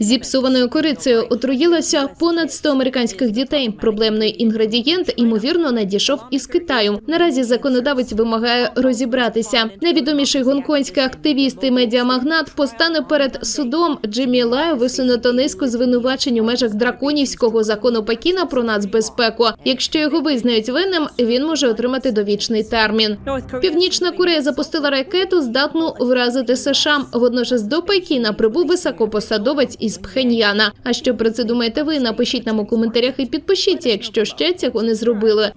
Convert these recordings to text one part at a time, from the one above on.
Зіпсованою корицею отруїлося понад 100 американських дітей. Проблемний інгредієнт ймовірно надійшов із Китаю. Наразі законодавець вимагає розібратися. Найвідоміший гонконгський активіст і медіамагнат постане перед судом. Джиммі Лаю висунуто низку звинувачень у межах драконівського закону Пекіна про нацбезпеку. Якщо його визнають винним, він може отримати довічний термін. Північна Корея запустила ракету, здатну вразити США. Водночас до Пекіна прибув високопосадовець із Пхеньяна. А що про це думаєте ви? Напишіть нам у коментарях і підпишіться, якщо ще цього не зробили.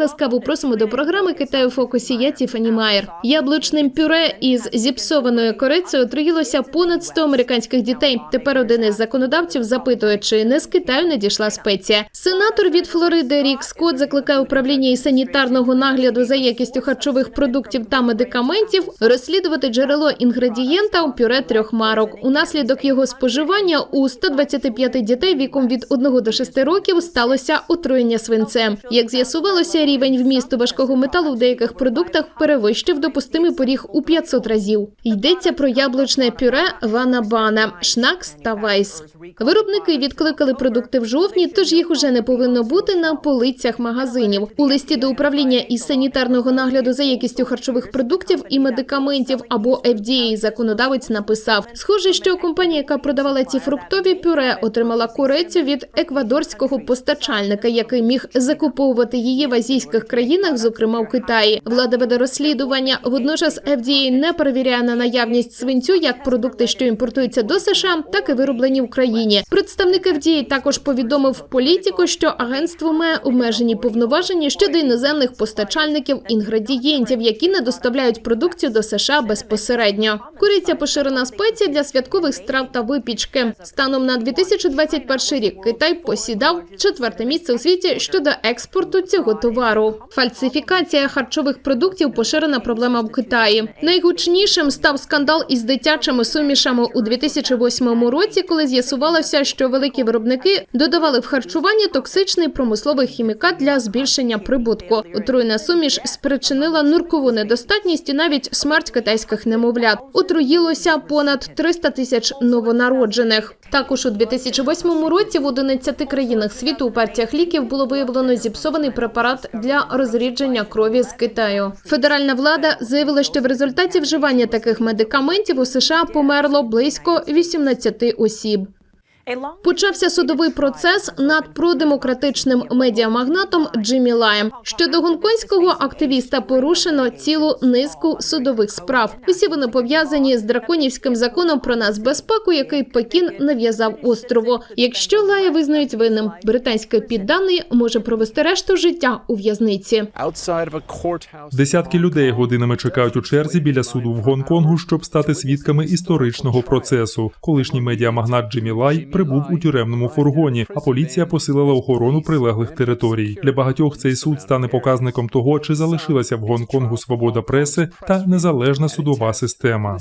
Ласкаво просимо до програми Китаю фокусі. Я Тіфані Майер. Яблучним пюре із зіпсованою корицею отруїлося понад 100 американських дітей. Тепер один із законодавців запитує, чи не з Китаю надійшла спеція. Сенатор від Флориди Рік Скотт закликає управління і санітарного нагляду за якістю харчових продуктів та медикаментів розслідувати джерело інгредієнта у пюре трьох марок. Унаслідок його споживання у 125 дітей віком від 1 до 6 років сталося отруєння свинцем. Як з'ясувалося, рівень вмісту важкого металу в деяких продуктах перевищив допустимий поріг у 500 разів. Йдеться про яблучне пюре Ванабана, Шнакс та Вайс. Виробники відкликали продукти в жовтні, тож їх уже не повинно бути на полицях магазинів. У листі до управління із санітарного нагляду за якістю харчових продуктів і медикаментів або FDA законодавець написав: схоже, що компанія, яка продавала ці фруктові пюре, отримала корецю від еквадорського постачальника, який міг закуповувати її в азійських країнах, зокрема в Китаї. Влада веде розслідування. Водночас FDA не перевіряє на наявність свинцю як продукти, що імпортуються до США, так і вироблені в країні. Представник FDA також повідомив політику, що агентство має обмежені повноваження щодо іноземних постачальників інгредієнтів, які не доставляють продукцію до США безпосередньо. Куриця поширена спеція для святкових страв та випічки. Станом на 2021 рік Китай посідав четверте місце у світі щодо експорту цього товару. Фальсифікація харчових продуктів поширена проблема в Китаї. Найгучнішим став скандал із дитячими сумішами у 2008 році, коли з'ясувалося, що великі виробники додавали в харчування токсичний промисловий хімікат для збільшення прибутку. Отруєна суміш спричинила ниркову недостатність і навіть смерть китайських немовлят. Отруїлося понад 300 тисяч новонароджених. Також у 2008 році в 11 країнах світу у партіях ліків було виявлено зіпсований препарат для розрідження крові з Китаю. Федеральна влада заявила, що в результаті вживання таких медикаментів у США померло близько 18 осіб. Почався судовий процес над продемократичним медіамагнатом Джиммі Лаєм. Щодо гонконгського активіста порушено цілу низку судових справ. Усі вони пов'язані з драконівським законом про нацбезпеку, який Пекін нав'язав острову. Якщо Лая визнають винним, британський підданий може провести решту життя у в'язниці. Десятки людей годинами чекають у черзі біля суду в Гонконгу, щоб стати свідками історичного процесу. Колишній медіамагнат Джиммі Лай прибув у тюремному фургоні, а поліція посилила охорону прилеглих територій. Для багатьох цей суд стане показником того, чи залишилася в Гонконгу свобода преси та незалежна судова система.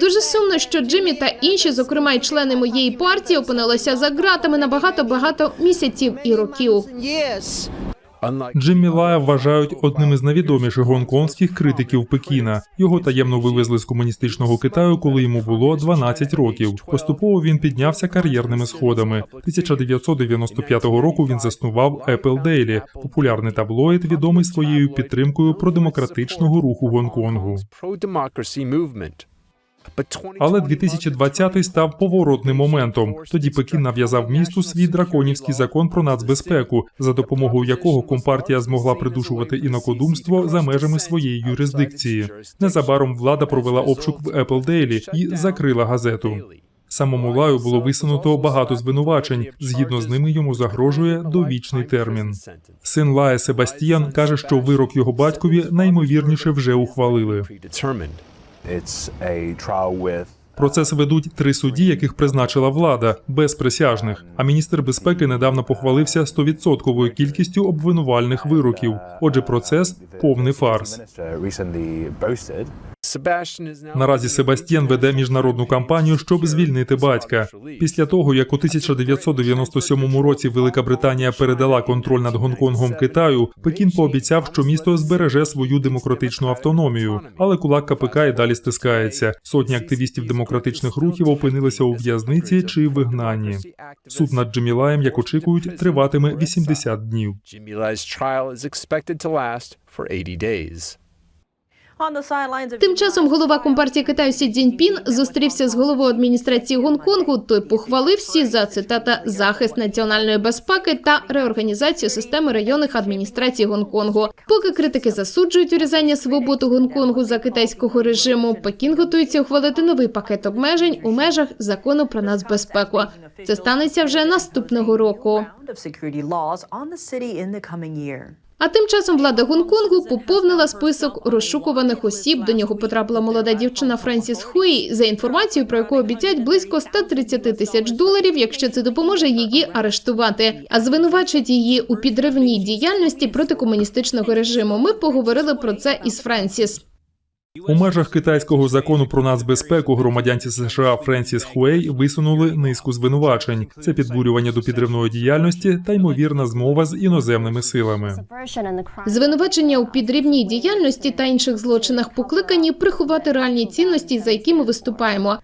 Дуже сумно, що Джиммі та інші, зокрема й члени моєї партії, опинилися за ґратами на багато багато місяців і років. Джиммі Лая вважають одним із найвідоміших гонконгських критиків Пекіна. Його таємно вивезли з комуністичного Китаю, коли йому було 12 років. Поступово він піднявся кар'єрними сходами. 1995 року він заснував Apple Daily, популярний таблоїд, відомий своєю підтримкою продемократичного руху Гонконгу. Але 2020 став поворотним моментом. Тоді Пекін нав'язав місту свій драконівський закон про нацбезпеку, за допомогою якого компартія змогла придушувати інакодумство за межами своєї юрисдикції. Незабаром влада провела обшук в Apple Daily і закрила газету. Самому лаю було висунуто багато звинувачень. Згідно з ними йому загрожує довічний термін. Син Лая Себастьян каже, що вирок його батькові наймовірніше вже ухвалили. Процес ведуть три судді, яких призначила влада без присяжних. А міністр безпеки недавно похвалився 100% кількістю обвинувальних вироків. Отже, процес повний фарс. Наразі Себастьєн веде міжнародну кампанію, щоб звільнити батька. Після того, як у 1997 році Велика Британія передала контроль над Гонконгом Китаю, Пекін пообіцяв, що місто збереже свою демократичну автономію. Але кулак КПК і далі стискається. Сотні активістів демократичних рухів опинилися у в'язниці чи вигнанні. Суд над Джемілаєм, як очікують, триватиме 80 днів. Тим часом голова компартії Китаю Сі Цзіньпін зустрівся з головою адміністрації Гонконгу. Той похвалив всі за цитата захист національної безпеки та реорганізацію системи районних адміністрацій Гонконгу. Поки критики засуджують урізання свободи Гонконгу за китайського режиму, Пекін готується ухвалити новий пакет обмежень у межах закону про нацбезпеку. Це станеться вже наступного року. А тим часом влада Гонконгу поповнила список розшукуваних осіб. До нього потрапила молода дівчина Френсіс Хуї, за інформацією про яку обіцяють близько 130 тисяч доларів, якщо це допоможе її арештувати. А звинувачить її у підривній діяльності проти комуністичного режиму. Ми поговорили про це із Френсіс. У межах китайського закону про нацбезпеку громадянці США Френсіс Хуей висунули низку звинувачень: це підбурювання до підривної діяльності та ймовірна змова з іноземними силами. Звинувачення у підривній діяльності та інших злочинах покликані приховати реальні цінності, за які ми виступаємо.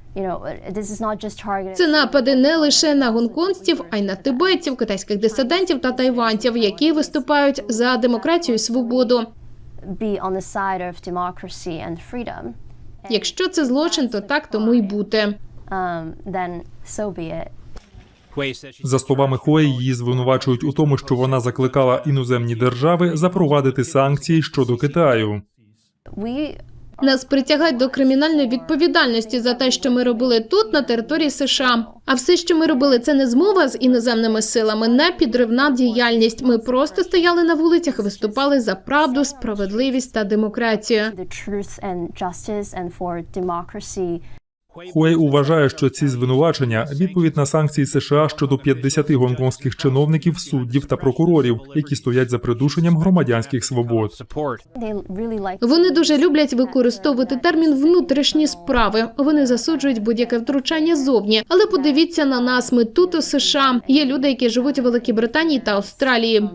Це напади не лише на гонконгців, а й на тибетців, китайських дисидентів та тайванців, які виступають за демократію і свободу. Be on the side of democracy and freedom, Якщо це злочин, то так тому й бути. um, then so be it. За словами Хуей, її звинувачують у тому, що вона закликала іноземні держави запровадити санкції щодо Китаю. We Нас притягають до кримінальної відповідальності за те, що ми робили тут, на території США. А все, що ми робили, це не змова з іноземними силами, не підривна діяльність. Ми просто стояли на вулицях виступали за правду, справедливість та демократію. Хуей вважає, що ці звинувачення відповідь на санкції США щодо 50 гонконгських чиновників, суддів та прокурорів, які стоять за придушенням громадянських свобод. Вони дуже люблять використовувати термін внутрішні справи. Вони засуджують будь-яке втручання зовні. Але подивіться на нас. Ми тут у США. Є люди, які живуть у Великій Британії та Австралії.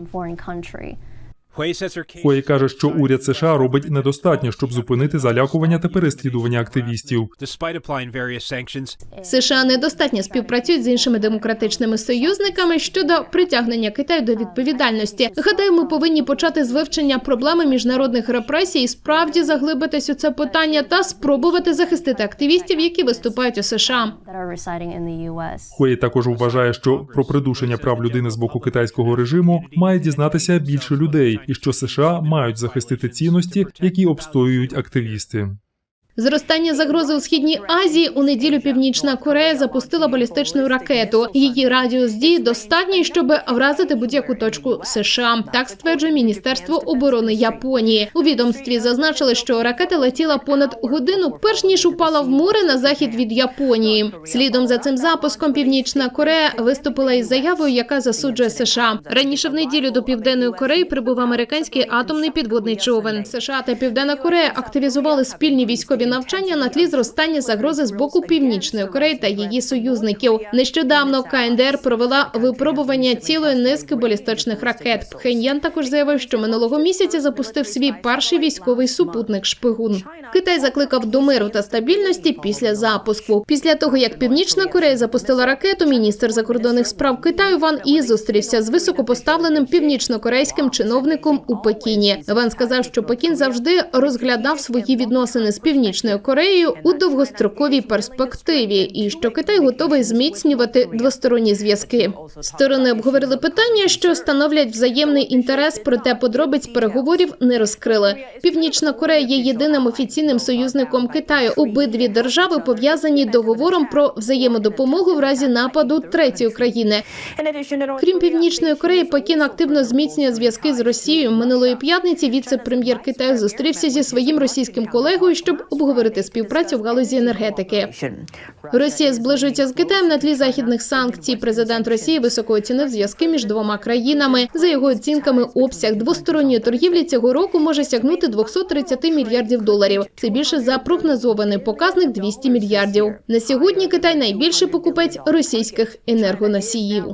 Хуей каже, що уряд США робить недостатньо, щоб зупинити залякування та переслідування активістів. США недостатньо співпрацюють з іншими демократичними союзниками щодо притягнення Китаю до відповідальності. Гадаю, ми повинні почати з вивчення проблеми міжнародних репресій, і справді заглибитись у це питання та спробувати захистити активістів, які виступають у США. Хуей також вважає, що про придушення прав людини з боку китайського режиму має дізнатися більше людей, і що США мають захистити цінності, які обстоюють активісти. Зростання загрози у східній Азії у неділю Північна Корея запустила балістичну ракету. Її радіус дії достатній, щоб вразити будь-яку точку США. Так стверджує Міністерство оборони Японії. У відомстві зазначили, що ракета летіла понад годину, перш ніж упала в море на захід від Японії. Слідом за цим запуском Північна Корея виступила із заявою, яка засуджує США. Раніше в неділю до південної Кореї прибув американський атомний підводний човен. США та Південна Корея активізували спільні військові навчання на тлі зростання загрози з боку Північної Кореї та її союзників. Нещодавно КНДР провела випробування цілої низки балістичних ракет. Пхеньян також заявив, що минулого місяця запустив свій перший військовий супутник шпигун. Китай закликав до миру та стабільності після запуску. Після того як Північна Корея запустила ракету, міністр закордонних справ Китаю Ван І зустрівся з високопоставленим північнокорейським чиновником у Пекіні. Ван сказав, що Пекін завжди розглядав свої відносини з Північною Кореєю у довгостроковій перспективі, і що Китай готовий зміцнювати двосторонні зв'язки. Сторони обговорили питання, що становлять взаємний інтерес, проте подробиць переговорів не розкрили. Північна Корея є єдиним офіційним союзником Китаю. Обидві держави пов'язані договором про взаємодопомогу в разі нападу третьої країни. Крім північної Кореї, Пекін активно зміцнює зв'язки з Росією. Минулої п'ятниці віце-прем'єр Китаю зустрівся зі своїм російським колегою, щоб обговорити співпрацю в галузі енергетики. Росія зближується з Китаєм на тлі західних санкцій. Президент Росії високо оцінив зв'язки між двома країнами. За його оцінками, обсяг двосторонньої торгівлі цього року може сягнути 230 мільярдів доларів. Це більше за прогнозований показник 200 мільярдів. На сьогодні Китай найбільший покупець російських енергоносіїв.